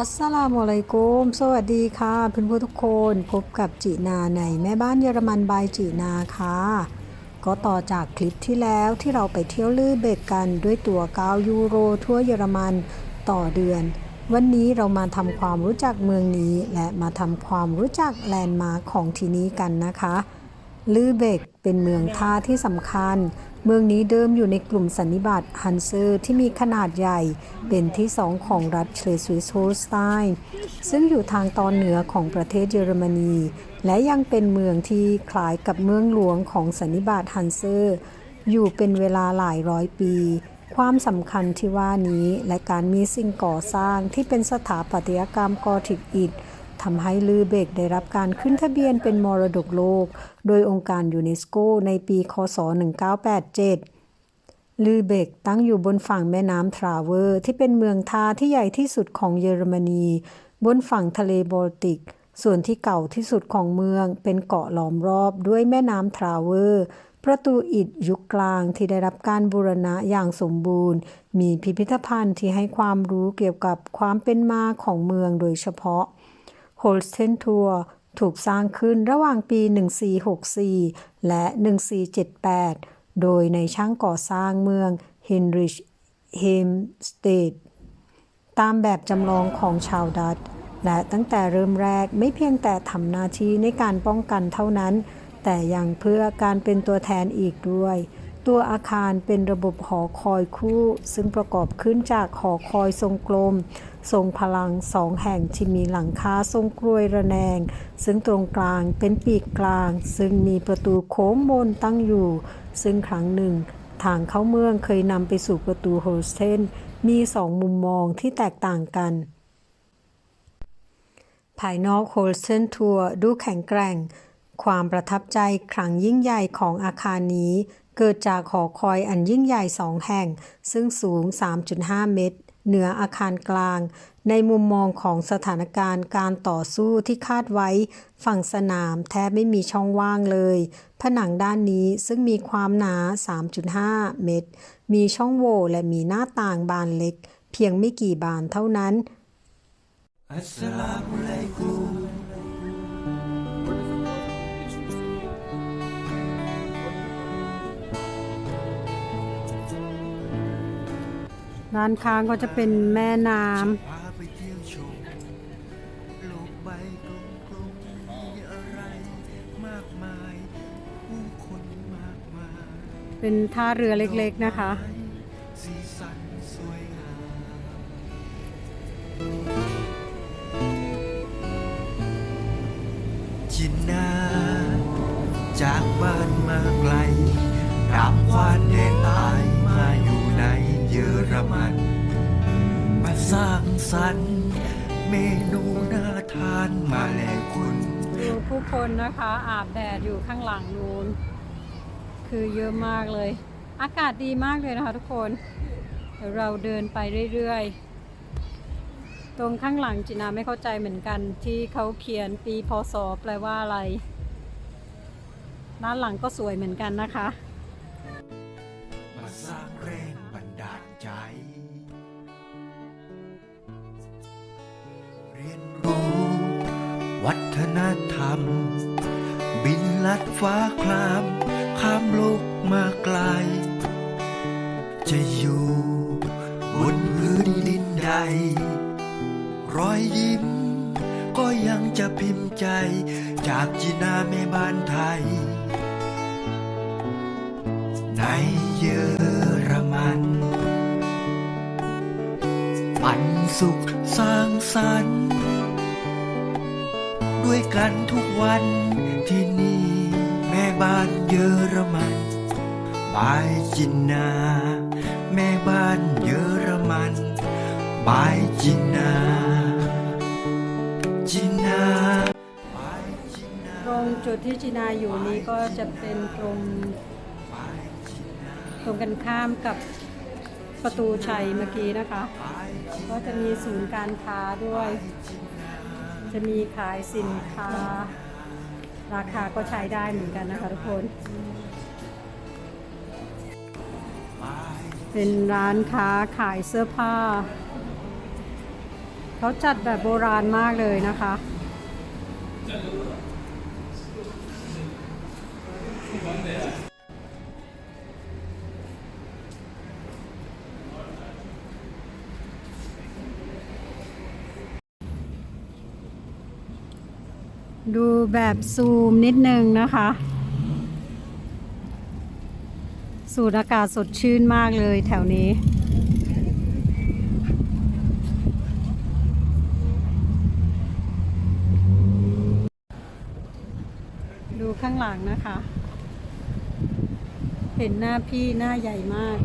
อัสสลามุอะลัยกุม สวัสดีค่ะเพื่อนผู้ทุกคนพบกับจีนาในแม่บ้านเยอรมันบายจีนาค่ะ ก็ต่อจากคลิปที่แล้วที่เราไปเที่ยวลือเบกกันด้วยตั๋ว9ยูโรทั่วเยอรมันต่อเดือน วันนี้เรามาทำความรู้จักเมืองนี้ และมาทำความรู้จักแลนด์มาร์คของที่นี้กันนะคะ ลือเบกเป็นเมืองท่าที่สำคัญ เมืองนี้เดิมอยู่ในกลุ่มสันนิบาตฮันเซอร์ที่มีขนาดใหญ่เป็นที่สองของรัฐเชลสวิสโฮสไตน์ซึ่งอยู่ทางตอนเหนือของประเทศเยอรมนี และยังเป็นเมืองที่คล้ายกับเมืองหลวงของสันนิบาตฮันเซอร์ อยู่เป็นเวลาหลายร้อยปี ความสำคัญที่ว่านี้และการมีสิ่งก่อสร้างที่เป็นสถาปัตยกรรมกอธิกอิฐ ทำให้ลือเบกได้รับการขึ้นทะเบียนเป็นมรดกโลก โดยองค์การยูเนสโกในปีคศ 1987 ลือเบกตั้งอยู่บนฝั่งแม่น้ำทราเวอร์ ที่เป็นเมืองท่าที่ใหญ่ที่สุดของเยอรมนี บนฝั่งทะเลบอลติก ส่วนที่เก่าที่สุดของเมืองเป็นเกาะล้อมรอบด้วยแม่น้ำทราเวอร์ประตูอิฐยุคกลางที่ได้รับการบูรณะอย่างสมบูรณ์ มีพิพิธภัณฑ์ที่ให้ความรู้เกี่ยวกับความเป็นมาของเมืองโดยเฉพาะ โฮลสเทนทัวร์ถูกสร้างขึ้นระหว่างปี 1464 และ 1478 โดยในช่างก่อสร้างเมืองเฮนริชเฮมสเตดตามแบบจำลองของชาวดัตและตั้งแต่เริ่มแรกไม่เพียงแต่ทำหน้าที่ในการป้องกันเท่านั้น แต่ยังเพื่อการเป็นตัวแทนอีกด้วย ตัวอาคารเป็นระบบหอคอยคู่ ซึ่งประกอบขึ้นจากหอคอยทรงกลม ทรงพลังสองแห่งที่มีหลังคาทรงกรวยระแนง ซึ่งตรงกลางเป็นปีกกลาง ซึ่งมีประตูโค้งมนตั้งอยู่ ซึ่งครั้งหนึ่ง ทางเข้าเมืองเคยนำไปสู่ประตูโฮลสเทนมีสองมุมมองที่แตกต่างกัน ภายนอกโฮลสเทนทัวร์ดูแข็งแกร่ง ความประทับใจครั้งยิ่งใหญ่ของอาคารนี้เกิดจากหอคอยอันยิ่งใหญ่สองแห่ง ซึ่งสูง 3.5 เมตร เหนืออาคารกลาง ในมุมมองของสถานการณ์การต่อสู้ที่คาดไว้ฝั่งสนามแทบไม่มีช่องว่างเลย ผนังด้านนี้ซึ่งมีความหนา 3.5 เมตร มีช่องโหว่และมีหน้าต่างบานเล็ก เพียงไม่กี่บานเท่านั้นด้านข้างก็จะเป็นแม่ ร้านค้างก็จะเป็นแม่น้ำเป็นท่าเรือเล็กๆนะคะ สร้างสรรค์ เมนูน่าทานมาแลกคุณ ดูผู้คนนะคะอาบแดดอยู่ข้างหลังนู้น คือเยอะมากเลย อากาศดีมากเลยนะคะทุกคนเดี๋ยวเราเดินไปเรื่อยๆ ตรงข้างหลังจินาไม่เข้าใจเหมือนกันที่เขาเขียนปีพศแปลว่าอะไร ด้านหลังก็สวยเหมือนกันนะคะ มาสร้างแรงบันดาลใจ รียนรู้ วัฒนธรรม บินลัดฟ้าคลาม ข้ามโลกมาไกล จะอยู่บนพื้นดินใด รอยยิ้ม ก็ยังจะพิมพ์ใจ จากจีนาแม่บ้านไทย ในเยอรมันปันสุขสร้างสรรค์ ด้วยกันทุกวันที่นี่ แม่บ้านเยอรมันบายจินนา แม่บ้านเยอรมันบายจินนา จินนาตรงจุดที่จินาอยู่นี้ก็จะเป็นตรงตรงกันข้ามกับประตูชัยเมื่อกี้นะคะ ก็จะมีศูนย์การค้าด้วย จะมีขายสินค้า ราคาก็ใช้ได้เหมือนกันนะคะทุกคน เป็นร้านค้าขายเสื้อผ้า เขาจัดแบบโบราณมากเลยนะคะ ดูแบบซูมนิดนึงนะคะ สูดอากาศสดชื่นมากเลยแถวนี้ ดูข้างหลังนะคะ เห็นหน้าพี่หน้าใหญ่มาก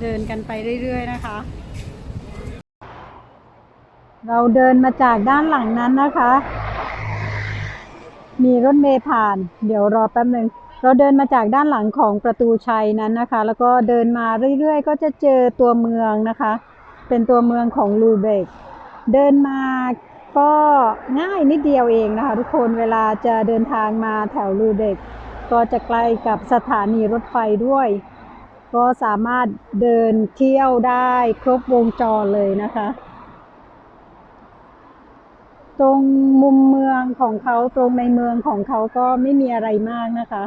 เดินกันไปเรื่อย ๆ นะคะ เราเดินมาจากด้านหลังนั้นนะคะ มีรถเมล์ผ่าน เดี๋ยวรอแป๊บหนึ่งเราเดินมาจากด้านหลังของประตูชัยนั้นนะคะ แล้วก็เดินมาเรื่อยๆ ก็จะเจอตัวเมืองนะคะ เป็นตัวเมืองของลูเบก เดินมาก็ง่ายนิดเดียวเองนะคะ ทุกคนเวลาจะเดินทางมาแถวลูเบก ก็จะใกล้กับสถานีรถไฟด้วย ก็สามารถเดินเที่ยวได้ครบวงจรเลยนะคะ ตรงมุมเมืองของเขาตรงในเมืองของเขาก็ไม่มีอะไรมากนะคะ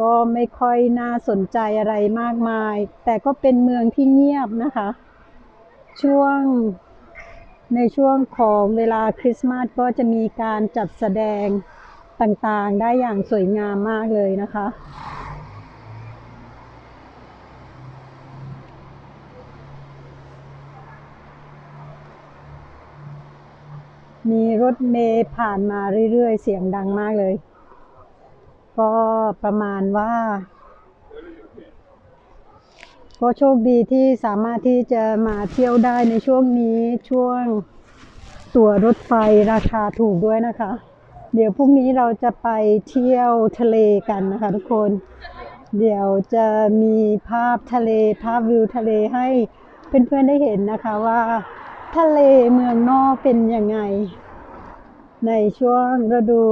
ก็ไม่ค่อยน่าสนใจอะไรมากมาย แต่ก็เป็นเมืองที่เงียบนะคะ ช่วงในช่วงของเวลาคริสต์มาสก็จะมีการจัดแสดงต่างๆ ได้อย่างสวยงามมากเลยนะคะ มีรถเมล์ผ่านมาเรื่อยๆ เสียงดังมากเลย ก็ประมาณว่า ก็โชคดีที่สามารถที่จะมาเที่ยวได้ในช่วงนี้ช่วงตั๋วรถไฟราคาถูกด้วยนะคะ เดี๋ยวพรุ่งนี้เราจะไปเที่ยวทะเลกันนะคะทุกคน เดี๋ยวจะมีภาพทะเลภาพวิวทะเลให้เพื่อนๆได้เห็นนะคะว่า ทะเลเมืองนอกเป็นยังไง ในช่วงฤดู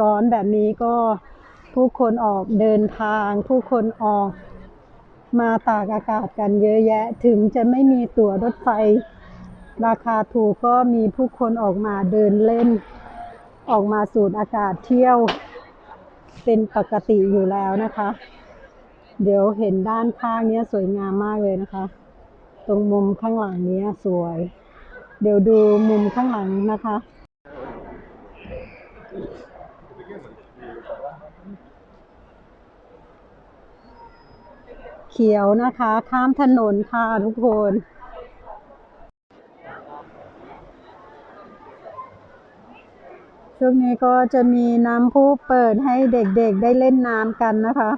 ร้อนแบบนี้ก็ผู้คนออกเดินทาง ผู้คนออกมาตากอากาศกันเยอะแยะ ถึงจะไม่มีตั๋วรถไฟ ราคาถูกก็มีผู้คนออกมาเดินเล่น ออกมาสูดอากาศเที่ยว เป็นปกติอยู่แล้วนะคะ เดี๋ยวเห็นด้านข้างนี้สวยงามมากเลยนะคะ ตรงมุมข้างหลังนี้สวย เดี๋ยวดูมุมข้างหลังนะคะ เขียวนะคะ ข้ามถนนค่ะทุกคนช่วงนี้ก็จะมีน้ำพุเปิดให้เด็กๆได้เล่นน้ำกันนะคะ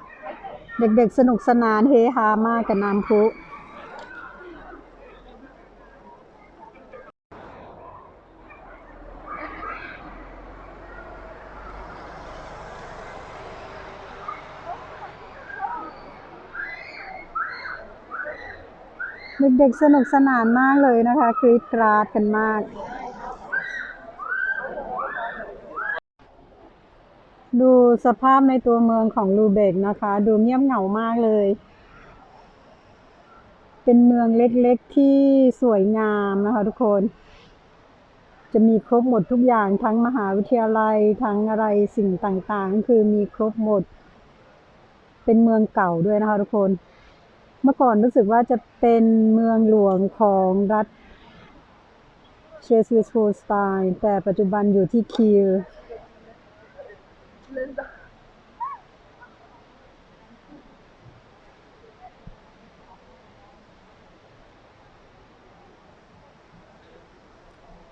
เด็กๆสนุกสนานเฮฮามากกับน้ำพุ เด็กๆสนุกสนานมากเลยนะคะ กรีดกราดกันมาก ดูสภาพในตัวเมืองของลูเบกนะคะ ดูเงียบเหงามากเลย เป็นเมืองเล็กๆที่สวยงามนะคะทุกคน จะมีครบหมดทุกอย่างทั้งมหาวิทยาลัยทั้งอะไรสิ่งต่างๆ คือมีครบหมด เป็นเมืองเก่าด้วยนะคะทุกคน เมื่อก่อนรู้สึกว่าจะเป็นเมืองหลวงของรัฐเชสวิสโฮสไตน์แต่ปัจจุบันอยู่ที่คิว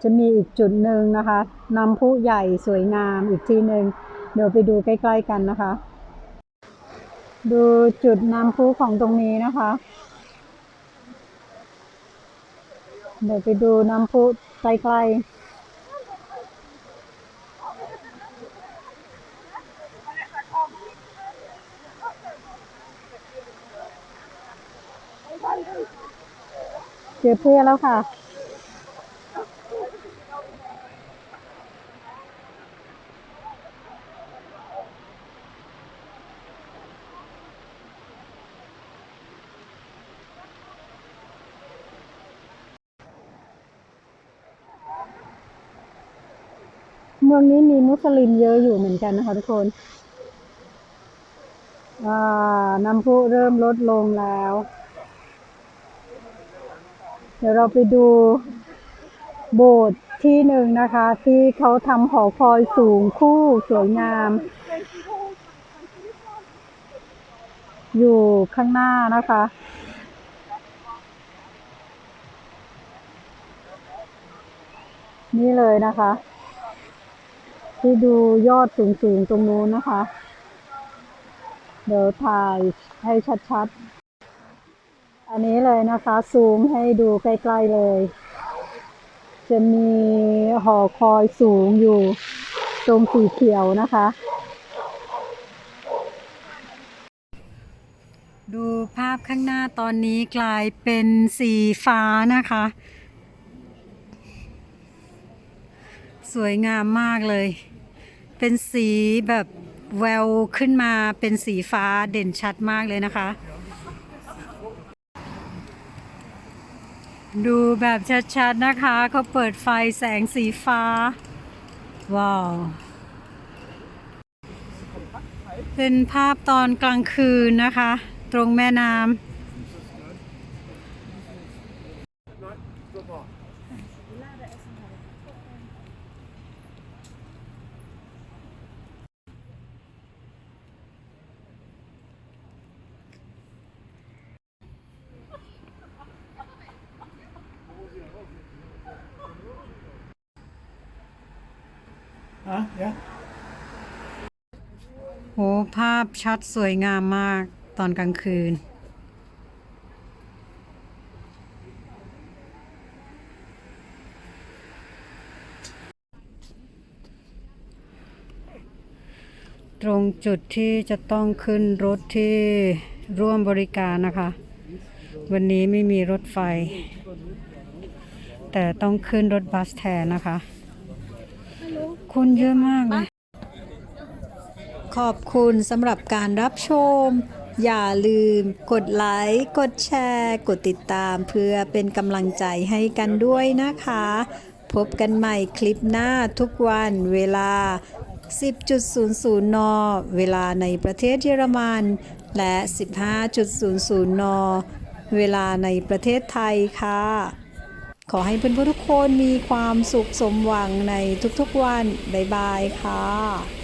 จะมีอีกจุดหนึ่งนะคะ น้ำพุใหญ่สวยงามอีกที่หนึ่ง เดี๋ยวไปดูใกล้ ๆ กันนะคะ ดูจุดน้ำพุของตรงนี้นะคะ เดี๋ยวไปดูน้ำพุใกล้ๆเจอเพื่อนแล้วค่ะ เมืองนี้มีมุสลิมเยอะอยู่เหมือนกันนะคะทุกคนน้ำพุเริ่มลดลงแล้ว เดี๋ยวเราไปดูโบสถ์ที่หนึ่งนะคะ ที่เขาทำหอคอยสูงคู่สวยงาม อยู่ข้างหน้านะคะนี่เลยนะคะ ที่ดูยอดสูงๆตรงนู้นนะคะ เดี๋ยวถ่ายให้ชัดๆ อันนี้เลยนะคะ ซูมให้ดูใกล้ๆเลย จะมีหอคอยสูงอยู่ตรงสีเขียวนะคะ ดูภาพข้างหน้าตอนนี้กลายเป็นสีฟ้านะคะ สวยงามมากเลย เป็นสีแบบแววขึ้นมาเป็นสีฟ้าเด่นชัดมากเลยนะคะ ดูแบบชัดๆนะคะเขาเปิดไฟแสงสีฟ้า ว้าว เป็นภาพตอนกลางคืนนะคะ ตรงแม่น้ำ Huh? Yeah. โหภาพชัดสวยงามมากตอนกลางคืน ตรงจุดที่จะต้องขึ้นรถที่ร่วมบริการนะคะ วันนี้ไม่มีรถไฟ แต่ต้องขึ้นรถบัสแทนนะคะ คนเยอะมากเลยขอบคุณสำหรับการรับชม อย่าลืม กดไลค์ กดแชร์ กดติดตามเพื่อเป็นกำลังใจให้กันด้วยนะคะ พบกันใหม่คลิปหน้าทุกวันเวลา 10.00 น เวลาในประเทศเยอรมัน และ 15.00 น เวลาในประเทศไทยค่ะ ขอให้เพื่อนๆทุกคนมีความสุขสมหวังในทุกๆวัน บ๊ายบายค่ะ